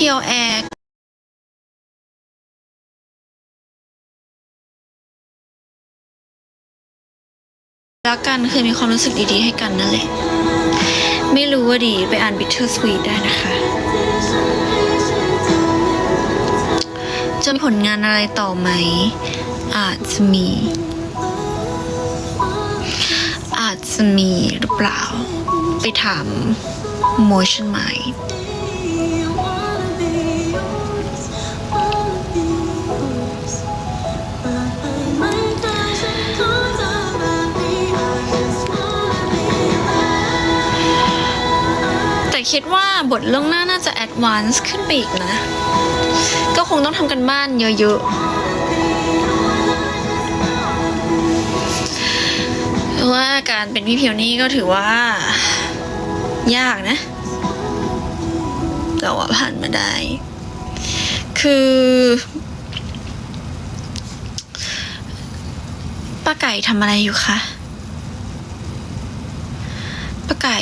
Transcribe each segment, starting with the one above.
เพียวแอร์รักกันเคยมีความรู้สึกดีๆ ให้กันนั่นแหละ ไม่รู้ว่าดีไปอ่าน Bitter Sweet ได้นะคะ จะมีผลงานอะไรต่อไหม อาจจะมี อาจจะมีหรือเปล่า ไปถาม Motion Mind แต่คิดว่าบทเรื่องหน้าน่าจะแอดวานซ์ขึ้นไปอีกนะ ก็คงต้องทำกันบ้านเยอะๆเพราะว่าการเป็นพี่เพียวนี่ก็ถือว่า ยากนะ แต่ว่าผ่านมาได้ คือป้าไก่ทำอะไรอยู่คะป้าไก่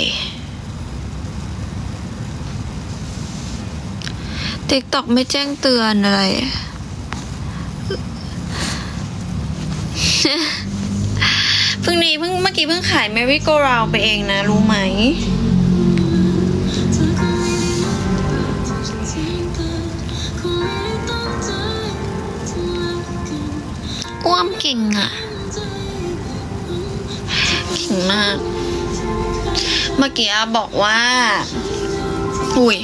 ติ๊กตอกไม่แจ้งเตือนอะไร เพิ่งนี้เพิ่งเมื่อกี้เพิ่งขาย Merry Go Round ไปเองนะ รู้ไหม อ้วมเก่งอะเก่งมาก เมื่อกี้บอกว่า อุ้ย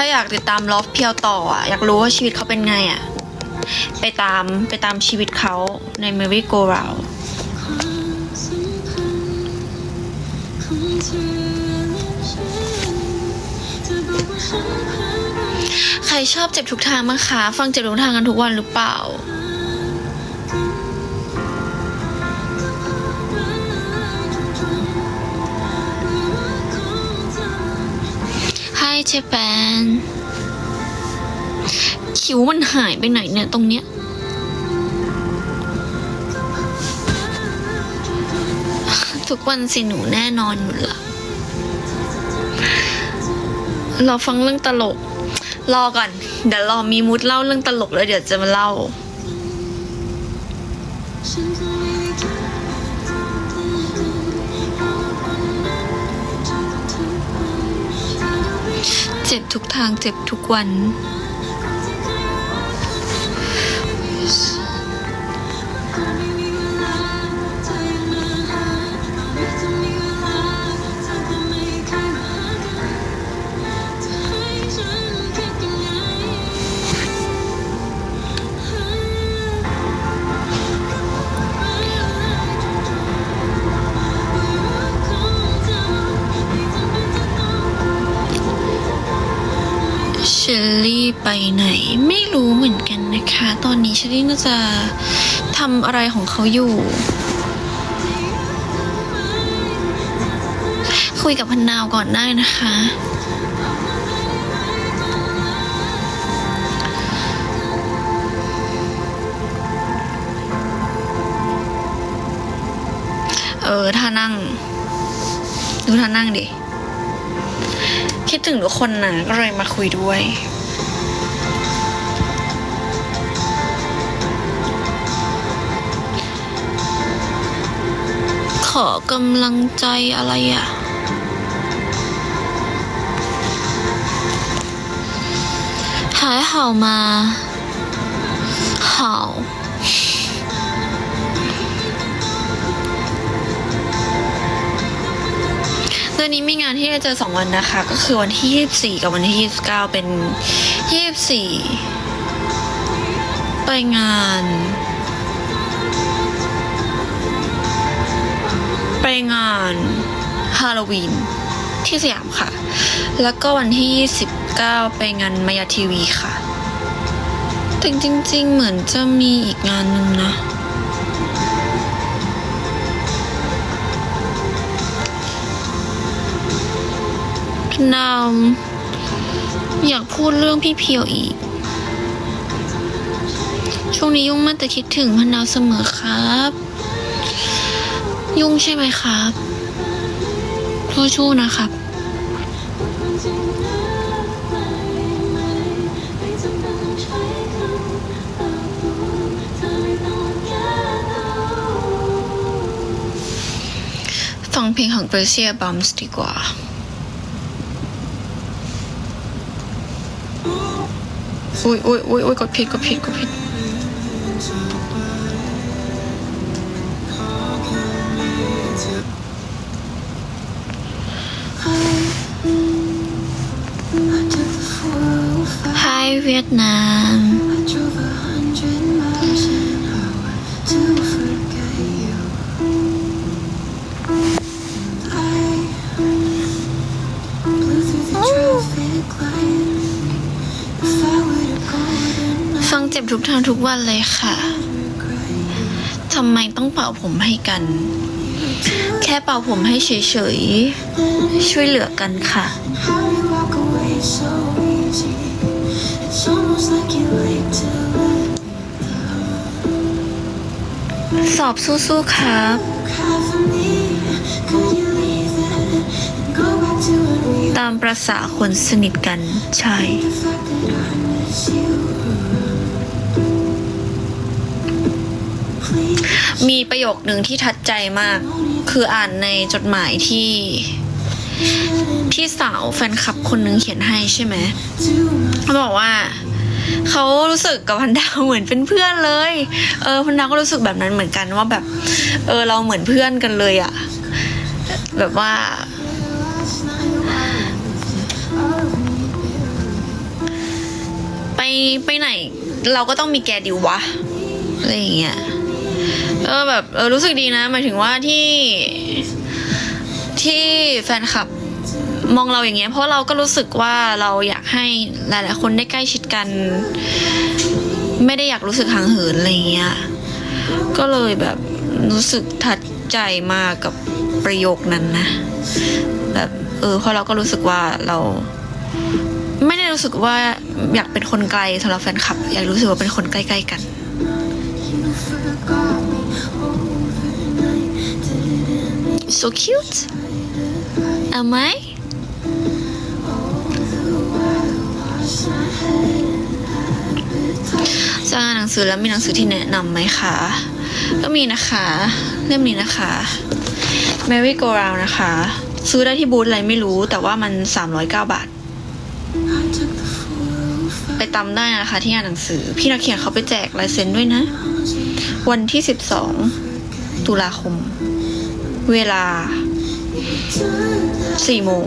ถ้าอยากติดตามลอฟเพียวต่ออะ อยากรู้ว่าชีวิตเขาเป็นไงอะ ไปตามไปตามชีวิตเขาใน Merry Go Round ใครชอบเจ็บทุกทางมั้งคะ ฟังเจ็บทุกทางกันทุกวันหรือเปล่า Hi Japan คิ้วมันหายไปไหนเนี่ยตรงเนี้ยทุกวันสิหนูแน่นอนอยู่ละราฟังเรื่องตลก รอก่อน เดี๋ยวรอมีมุดเล่าเรื่องตลกแล้วเดี๋ยวจะมาเล่า เจ็บทุกทางเจ็บทุกวัน ไม่รู้เหมือนกันนะคะ ตอนนี้เชลลี่น่าจะทำอะไรของเขาอยู่ คุยกับพันนาวก่อนได้นะคะเออท่านั่ง ดูท่านั่งดิ คิดถึงทุกคนนะก็เลยมาคุยด้วย อกำลังใจอะไรอะ่ะ หายเห่ามาเห่าเดือนนี้มีงานที่จะเจอสองวันนะคะ ก็คือวันที่ยี่สี่กับวันที่ยี่สิบเก้าเป็นยี่สิบสี่ไปงาน ไปงานฮาโลวีนที่สยามค่ะ แล้วก็วันที่29ไปงานมายาทีวีค่ะ แต่จริง ๆ เหมือนจะมีอีกงานหนึ่งนะ นาวอยากพูดเรื่องพี่เพียวอีก ช่วงนี้ยุ่งมากแต่คิดถึงพนาวเสมอครับ ยุ่งใช่ไหมครับชู้ๆนะครับฟังเพลงของเบรเซียบัมส์ดีกว่าอุ้ยอุ้ยอุ้ยกดผิดกดผิดกดผิด เวียดนาม ฟังเจ็บทุกทางทุกวันเลยค่ะ ทำไมต้องเป่าผมให้กัน แค่เป่าผมให้เฉยๆ ช่วยเหลือกันค่ะ สอบสู้ๆครับ ตามประษาคนสนิทกันใช่ มีประโยคหนึ่งที่ทัดใจมาก คืออ่านในจดหมายที่พี่สาวแฟนคลับคนหนึ่งเขียนให้ใช่ไหมเขาบอกว่า เขารู้สึกกับพันดาวเหมือนเป็นเพื่อนเลย เออพันดาวก็รู้สึกแบบนั้นเหมือนกันว่าแบบ เออเราเหมือนเพื่อนกันเลยอะแบบว่า ไปไปไหน เราก็ต้องมีแกดิววะอะไรอย่างเงี้ยเออแบบเออรู้สึกดีนะหมายถึงว่าที่ที่แฟนคลับ มองเราอย่างเงี้ยเพราะเราก็รู้สึกว่าเราอยากให้หลาย ๆ คนได้ใกล้ชิดกัน ไม่ได้อยากรู้สึกห่างเหินอะไรเงี้ยก็เลยแบบรู้สึกทัดใจมากกับประโยคนั้นนะ แบบเออเพราะเราก็รู้สึกว่าเรา ไม่ได้รู้สึกว่าอยากเป็นคนไกลสำหรับแฟนคลับ อยากรู้สึกว่าเป็นคนใกล้ๆกัน so cute am I จะอ่านหนังสือแล้วมีหนังสือที่แนะนำไหมคะ ก็มีนะคะ เล่มนี้นะคะ Merry Go Round นะคะ ซื้อได้ที่บูธอะไรไม่รู้แต่ว่ามัน 309 บาท ไปตามได้นะคะ ที่งานหนังสือ พี่นักเขียนเขาไปแจกลายเซ็นด้วยนะ วันที่ 12 ตุลาคม เวลา4โมง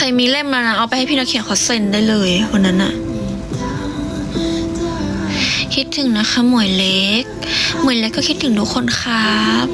ครมีเล่มแล้วนะเอาไปให้พี่นักเขียนเขาเซ็นได้เลยวันนั้นอะคิดถึงนะคะ หมวยเล็ก หมวยเล็กก็คิดถึงทุกคนครับ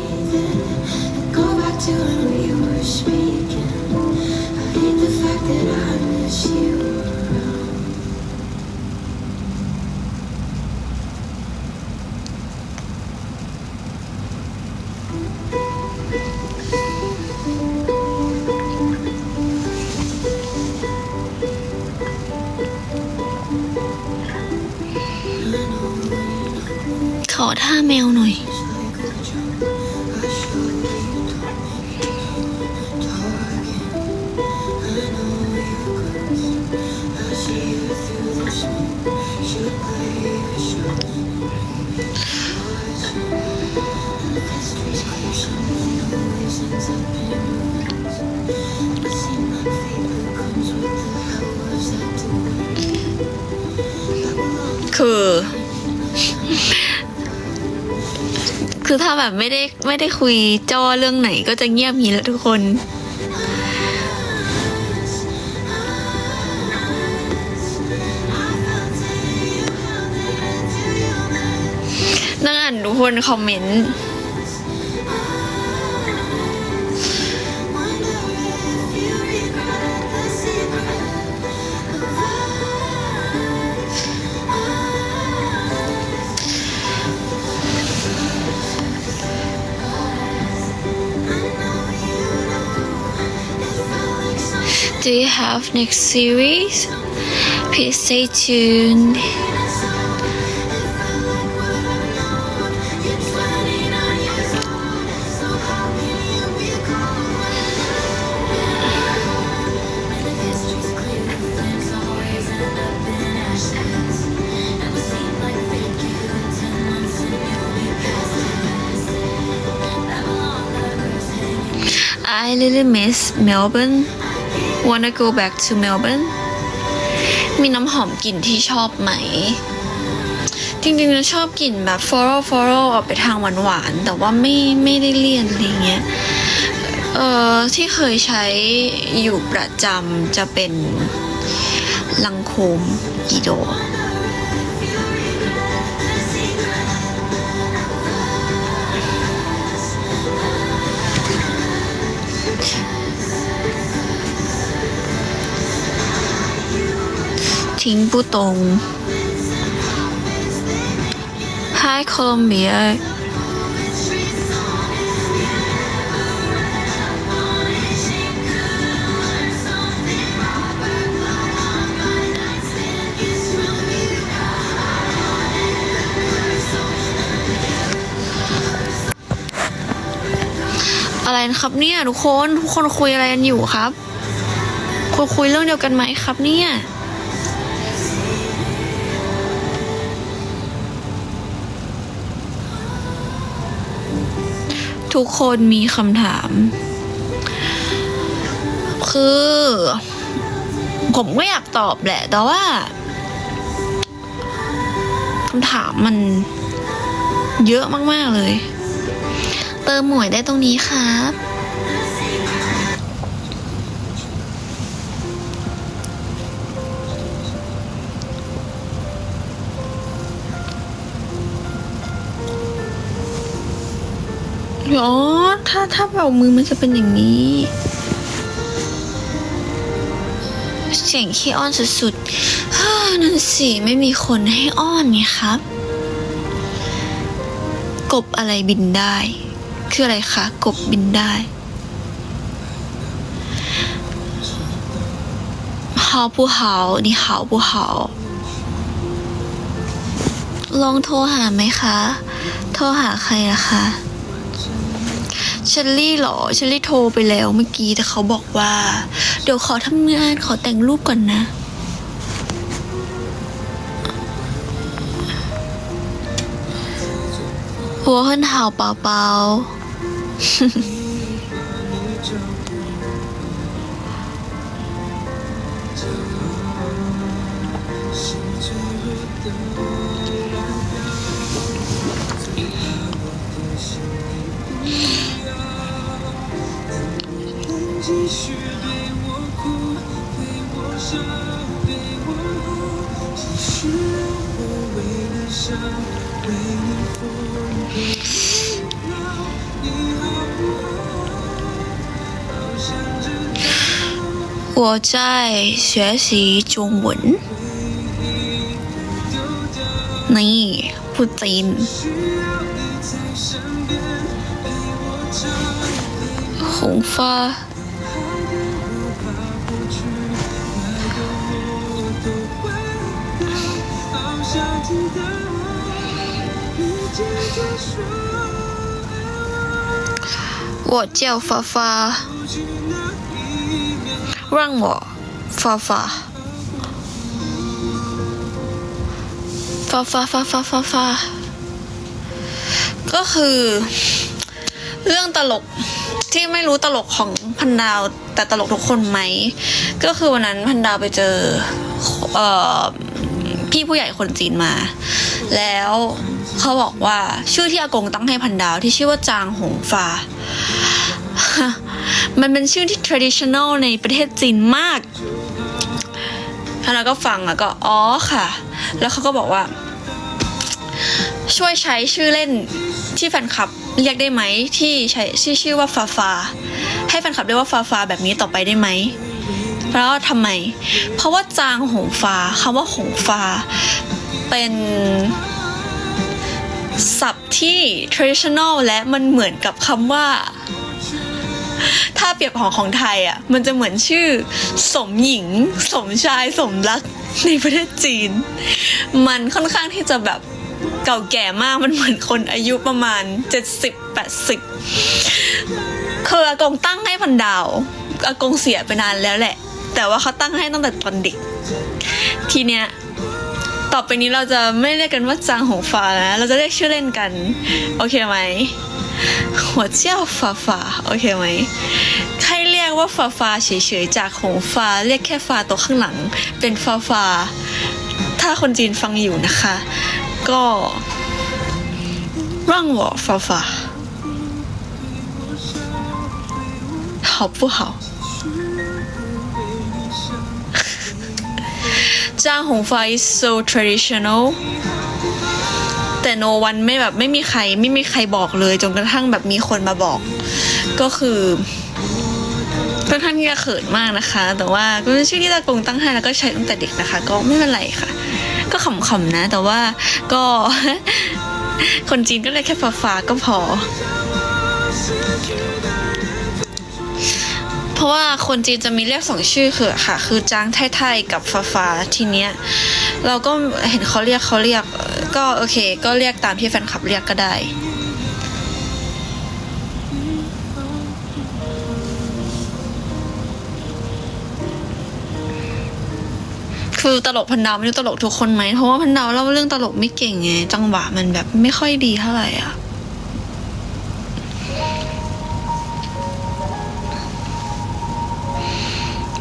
คือ คือถ้าแบบไม่ได้ไม่ได้คุยจ้อเรื่องไหนก็จะเงียบงี้แหละทุกคน นั่งอ่านทุกคนคอมเมนต์ do you have next series? Please stay tuned. I really miss Melbourne. Wanna go back to Melbourne มีน้ำหอมกลิ่นที่ชอบไหม จริงๆจะชอบกลิ่นแบบ floral floral ออกไปทางหวานๆ แต่ว่าไม่ไม่ได้เลี่ยนอะไรเงี้ย เอ่อ ที่เคยใช้อยู่ประจำจะเป็นลังโคมกิโด ทิ้งผู้ตรง Hi Colombia อะไรนะครับเนี่ยทุกคนทุกคนคุยอะไรกันอยู่ครับคุยคุยเรื่องเดียวกันไหมครับเนี่ย ทุกคนมีคำถาม คือ ผมก็อยากตอบแหละ แต่ว่าคำถามมันเยอะมาก ๆ เลย เติมหมวยได้ตรงนี้ครับ อ๋อ ถ้าถ้าเป่ามือมันจะเป็นอย่างนี้ เสียงขี้อ้อนสุดๆฮ่านั่นสิไม่มีคนให้อ้อนไงครับ กบอะไรบินได้ คืออะไรคะ กบบินได้好不好你好不好ลองโทรหาไหมคะ โทรหาใครอะคะ เชลลี่หรอเชลลี่โทรไปแล้วเมื่อกี้แต่เขาบอกว่า เดี๋ยวขอทำงานขอแต่งรูปก่อนนะหัวเหินหาวเปล่าๆ 继续我哭，我笑，我。我为你，为你疯，你，你好不好？我在学习中文，你不听，红花。我叫发发，不去那一秒，让我发发，发发发发发发ก็คือ เรื่องตลกที่ไม่รู้ตลกของพันดาว แต่ตลกทุกคนไหม ก็คือวันนั้นพันดาวไปเจอเอ่อพี่ผู้ใหญ่คนจีนมา แล้ว เขาบอกว่าชื่อที่อากงตั้งให้พันดาวที่ชื่อว่าจางหงฟ้า มันเป็นชื่อที่ traditional ในประเทศจีนมากแล้วเราก็ฟังแล้วก็อ๋อค่ะ แล้วเขาก็บอกว่า ช่วยใช้ชื่อเล่นที่แฟนคลับเรียกได้ไหมที่ใช้ชื่อชื่อว่าฟาฟา ให้แฟนคลับเรียกว่าฟาฟาแบบนี้ต่อไปได้ไหมเพราะว่าทำไม เพราะว่าจางหงฟ้าคำว่าหงฟ้าเป็น ศัพท์ที่ traditional และมันเหมือนกับคำว่า ถ้าเปรียบของของไทยอะ มันจะเหมือนชื่อ สมหญิง สมชาย สมรักในประเทศจีน มันค่อนข้างที่จะแบบเก่าแก่มากมันเหมือนคนอายุประมาณ 70-80คืออากงตั้งให้พันดาวอากงเสียไปนานแล้วแหละ แต่ว่าเขาตั้งให้ตั้งแต่ตอนเด็กทีเนี้ย ต่อไปนี้เราจะไม่เรียกกันว่าจางหงฟ้านะ เราจะเรียกชื่อเล่นกัน โอเคไหม หัวเจ้าฟ้าฟ้าโอเคไหมให้เรียกว่าฟ้าฟ้าเฉยๆจากหงฟ้าเรียกแค่ฟ้าตัวข้างหลัง เป็นฟ้าฟ้าถ้าคนจีนฟังอยู่นะคะ ก็让我ฟ้าฟ้า好不好 จ้างหงฟ้า is so traditional แต่ no one ไม่แบบไม่มีใครไม่มีใครบอกเลยจนกระทั่งแบบมีคนมาบอก ก็คือค่อนข้างที่จะเขินมากนะคะ แต่ว่าก็เป็นชื่อที่ตากงตั้งให้แล้วก็ใช้ตั้งแต่เด็กนะคะ ก็ไม่เป็นไรค่ะ ก็ขำๆนะ แต่ว่าก็คนจีนก็เลยแค่ฟ้าๆก็พอ เพราะว่าคนจีนจะมีเรียกสองชื่อคือค่ะ คือจางไทยๆกับฟ้าฟ้าทีเนี้ยเราก็เห็นเขาเรียกเขาเรียกก็โอเค ก็เรียกตามที่แฟนคลับเรียกก็ได้คือตลกพันดาวไม่รู้ตลกทุกคนไหมเพราะว่าพันดาวเล่าเรื่องตลกไม่เก่งไงจังหวะมันแบบไม่ค่อยดีเท่าไหร่อะ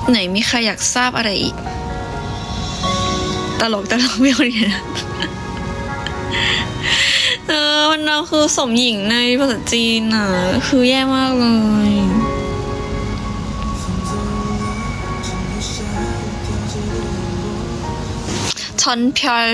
ไหนมีใครอยากทราบอะไรอีก ตลกตลกไม่คนเดียวนะเออมันดาคือสมหญิงในภาษาจีนอะ คือแย่มากเลยชันเพียว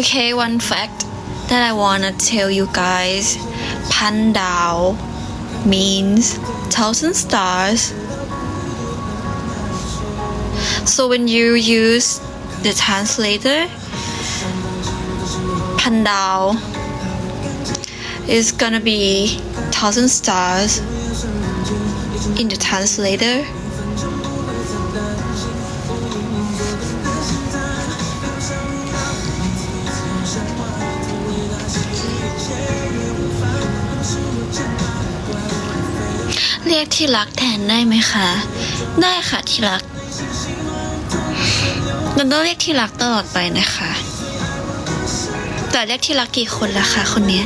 Okay, one fact that I wanna tell you guys Pandao means thousand stars. So when you use the translator, Pandao is gonna be thousand stars in the translator. ที่รักแทนได้ไหมคะ ได้ค่ะที่รักมันต้องเรียกที่รักตลอดไปนะคะ แต่เรียกที่รักกี่คนละคะคนนี้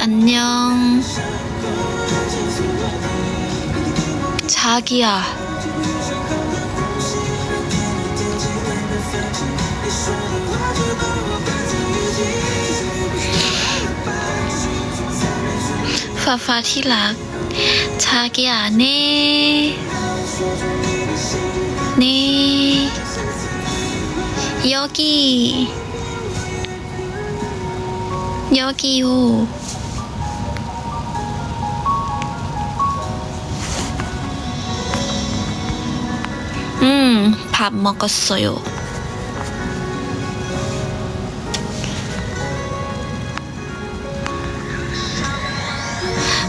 อันยองชากิย ฟ้าฟ้าที่รัก ชากิยะเน่เน่โยกิ 여기요. 음, 밥 먹었어요.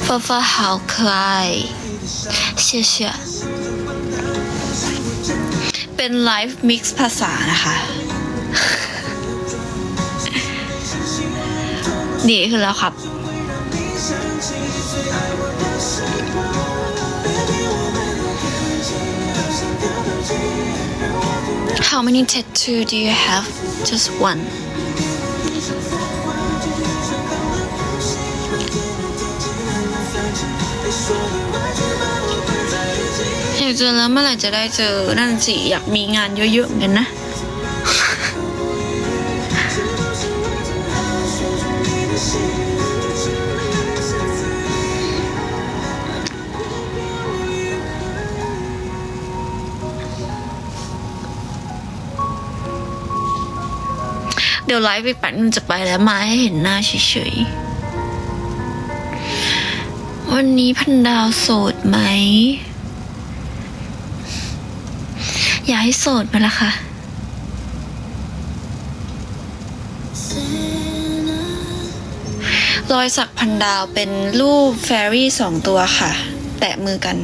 파파 好可爱谢谢เป็นไลฟ์มิกซ์ภาษานะคะ ดีขึ้นแล้วครับ How many tattoo do you have? Just one. " เจอแล้วเมื่อไหร่จะได้เจอนั่นสิอยากมีงานเยอะๆเหมือนกันนะเดี๋ยวไลฟ์อีกแป๊บนึงจะไปแล้วมาให้เห็นหน้าเฉยๆ วันนี้พันดาวโสดไหม อย่าให้โสดมาละค่ะ รอยสักพันดาวเป็นรูปแฟรี่สองตัวค่ะ แตะมือกัน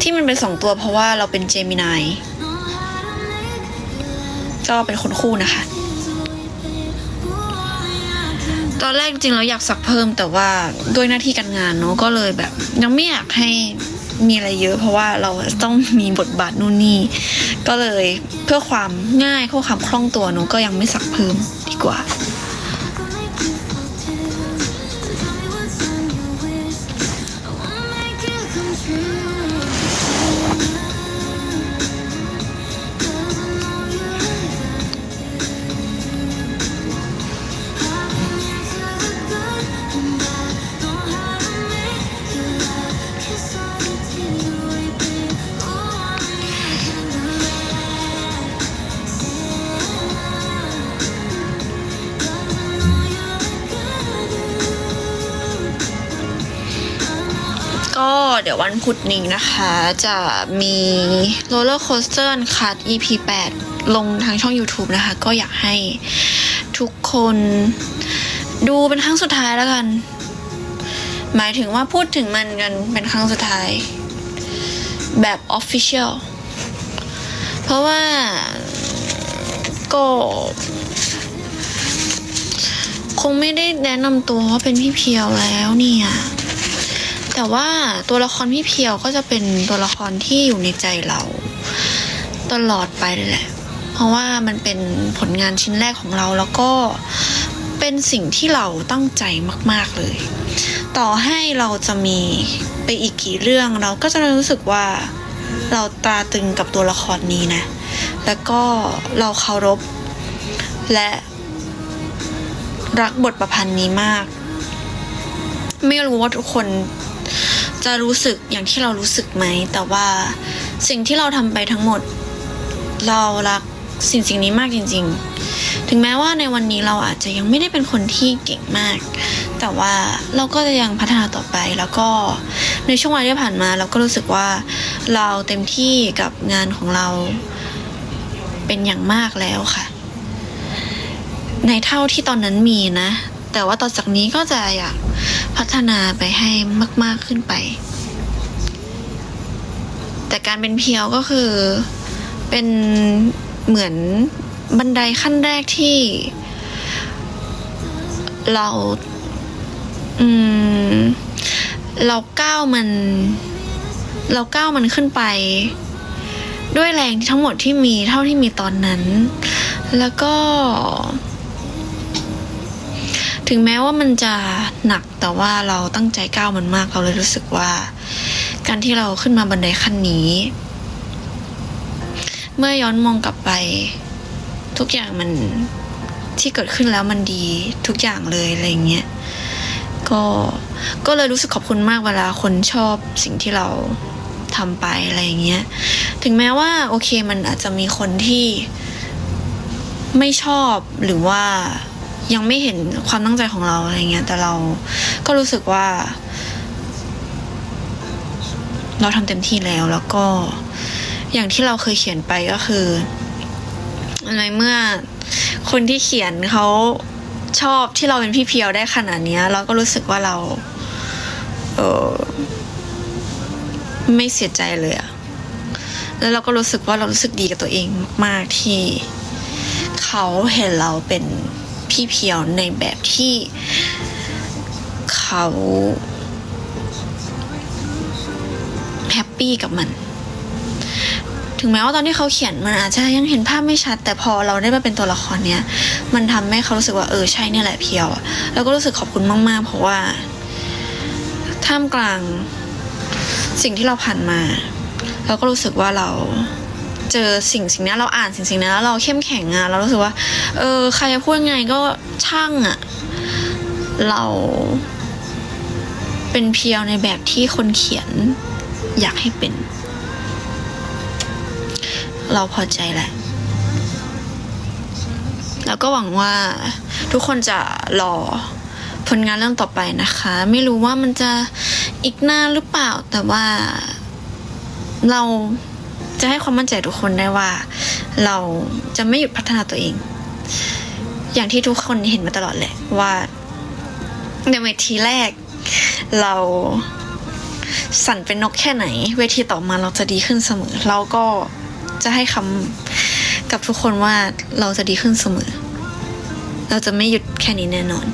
ที่มันเป็นสองตัวเพราะว่าเราเป็นเจมินายก็เป็นคนคู่นะคะ ตอนแรกจริงๆเราอยากสักเพิ่มแต่ว่าด้วยหน้าที่การงานเนาะก็เลยแบบ ยังไม่อยากให้ มีอะไรเยอะ เพราะว่าเราต้องมีบทบาทนู่นนี่ ก็เลยเพื่อความง่ายเพื่อความคล่องตัวหนูก็ยังไม่สักเพิ่มดีกว่าันพุธนี้นะคะ จะมี Roller Coaster Cut EP 8 ลงทางช่อง YouTube นะคะ ก็อยากให้ทุกคนดูเป็นครั้งสุดท้ายแล้วกัน หมายถึงว่าพูดถึงมันกันเป็นครั้งสุดท้าย แบบ Official เพราะว่าก็คงไม่ได้แนะนำตัวว่าเป็นพี่เพียวแล้วเนี่ย แต่ว่าตัวละครพี่เพียวก็จะเป็นตัวละครที่อยู่ในใจเราตลอดไปเลยแหละ เพราะว่ามันเป็นผลงานชิ้นแรกของเราแล้วก็เป็นสิ่งที่เราตั้งใจมาก ๆเลย ต่อให้เราจะมีไปอีกกี่เรื่องเราก็จะรู้สึกว่าเราตาตึงกับตัวละครนี้นะ แล้วก็เราเคารพและรักบทประพันธ์นี้มาก ไม่รู้ว่าทุกคน จะรู้สึกอย่างที่เรารู้สึกไหม แต่ว่าสิ่งที่เราทำไปทั้งหมด เรารักสิ่งสิ่งนี้มากจริง ๆ ถึงแม้ว่าในวันนี้เราอาจจะยังไม่ได้เป็นคนที่เก่งมาก แต่ว่าเราก็จะยังพัฒนาต่อไป แล้วก็ในช่วงเวันที่ผ่านมา เราก็รู้สึกว่าเราเต็มที่กับงานของเราเป็นอย่างมากแล้วค่ะ ในเท่าที่ตอนนั้นมีนะ แต่ว่าต่อจากนี้ก็จะอยากพัฒนาไปให้มาก ๆขึ้นไป แต่การเป็นเพียวก็คือเป็นเหมือนบันไดขั้นแรกที่ เรา อืม เราก้าวมัน เราก้าวมันขึ้นไป ด้วยแรงทั้งหมดที่มีเท่าที่มีตอนนั้น แล้วก็ ถึงแม้ว่ามันจะหนักแต่ว่าเราตั้งใจก้าวมันมากเราเลยรู้สึกว่า การที่เราขึ้นมาบันไดขั้นนี้ เมื่อย้อนมองกลับไป ทุกอย่างมันที่เกิดขึ้นแล้วมันดีทุกอย่างเลยอะไรเงี้ยก็ก็เลยรู้สึกขอบคุณมากเวลาคนชอบสิ่งที่เราทำไปอะไรเงี้ยถึงแม้ว่าโอเคมันอาจจะมีคนที่ไม่ชอบหรือว่า ยังไม่เห็นความตั้งใจของเราอะไรเงี้ย แต่เราก็รู้สึกว่า เราทำเต็มที่แล้วแล้วก็อย่างที่เราเคยเขียนไปก็คือในเมื่อคนที่เขียนเขาชอบที่เราเป็นพี่เพียวได้ขนาดเนี้ยเราก็รู้สึกว่าเรา เออไม่เสียใจเลยอะแล้วเราก็รู้สึกว่าเรารู้สึกดีกับตัวเองมากๆที่เขาเห็นเราเป็น พี่เพียวในแบบที่เขาแฮปปี้กับมัน ถึงแม้ว่าตอนที่เขาเขียนมันอาจจะยังเห็นภาพไม่ชัด แต่พอเราได้มาเป็นตัวละครเนี้ยมันทำให้เขารู้สึกว่าเออใช่เนี่ยแหละเพียว แล้วก็รู้สึกขอบคุณมากๆ เพราะว่าท่ามกลางสิ่งที่เราผ่านมา เราก็รู้สึกว่าเรา เจอสิ่งสิ่งนี้เราอ่านสิ่งสิ่งนี้แล้วเราเข้มแข็งอะเรารู้สึกว่า เออ ใครจะพูดไงก็ช่างอะเราเป็นเพียวในแบบที่คนเขียนอยากให้เป็น เราพอใจแหละ แล้วก็หวังว่าทุกคนจะรอผลงานเรื่องต่อไปนะคะ ไม่รู้ว่ามันจะอีกหน้าหรือเปล่าแต่ว่าเรา จะให้ความมั่นใจทุกคนได้ว่า เราจะไม่หยุดพัฒนาตัวเอง อย่างที่ทุกคนเห็นมาตลอดแหละว่าในเวทีแรก เราสั่นเป็นนกแค่ไหน เวทีต่อมาเราจะดีขึ้นเสมอ เราก็จะให้คำกับทุกคนว่าเราจะดีขึ้นเสมอ เราจะไม่หยุดแค่นี้แน่นอน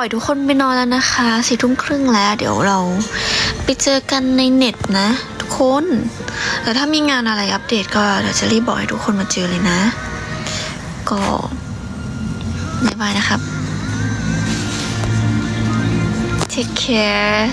ล่อยทุกคนไปนอนแล้วนะคะสี่ทุ่มครึ่งแล้ว เดี๋ยวเราไปเจอกันในเน็ตนะ ทุกคนแต่ถ้ามีงานอะไรอัปเดตก็เดี๋ยวจะรีบบอกให้ทุกคนมาเจอเลยนะ ก็บ๊ายบายนะครับ take care